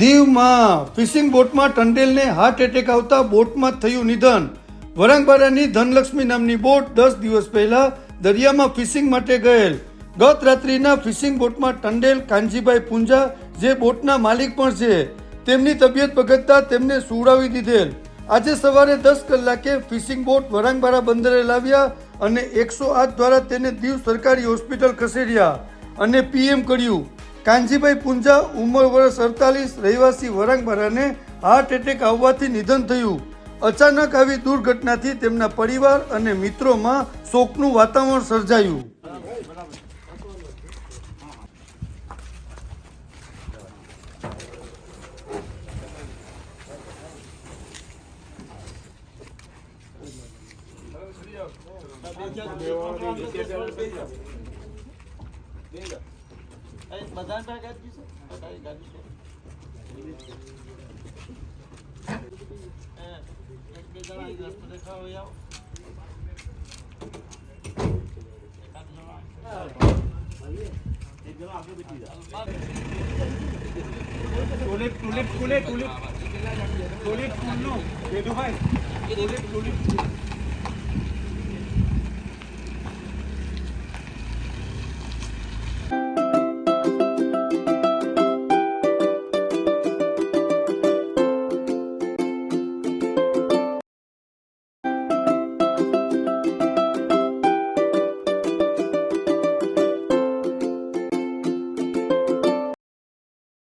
દીવમાં ફિશિંગ બોટમાં ટંડેલને heart attack આવતા બોટમાં થયું નિધન. વરાંગબારાની ધનલક્ષ્મી નામની બોટ દસ દિવસ પહેલા દરિયામાં ફિશિંગ માટે ગયેલ. ગત રાત્રિના ફિશિંગ બોટમાં ટંડેલ, કાનજીભાઈ પુંજા જે બોટના માલિક પણ છે, તેમની તબિયત બગડતા તેમને સુવડાવી દીધેલ. આજે સવારે દસ કલાકે ફિશિંગ બોટ વરાંગબારા બંદરે લાવ્યા અને એકસો આઠ દ્વારા તેને દીવ સરકારી હોસ્પિટલ ખસેડ્યા અને પીએમ કર્યું. કાનજીભાઈ પુંજા ઉંમર વર્ષ અડતાલીસ, રહેવાસી વરાંગબારાને હાર્ટ એટેક આવવાથી નિધન થયું. અચાનક આવી દુર્ઘટનાથી તેમના પરિવાર અને મિત્રોમાં શોકનું વાતાવરણ સર્જાયું. બધાને પાસે ગાડી છે? બધાની ગાડી છે tulip tulip tulip tulip. Tulip ફૂલનું. Vedubhai tulip tulip.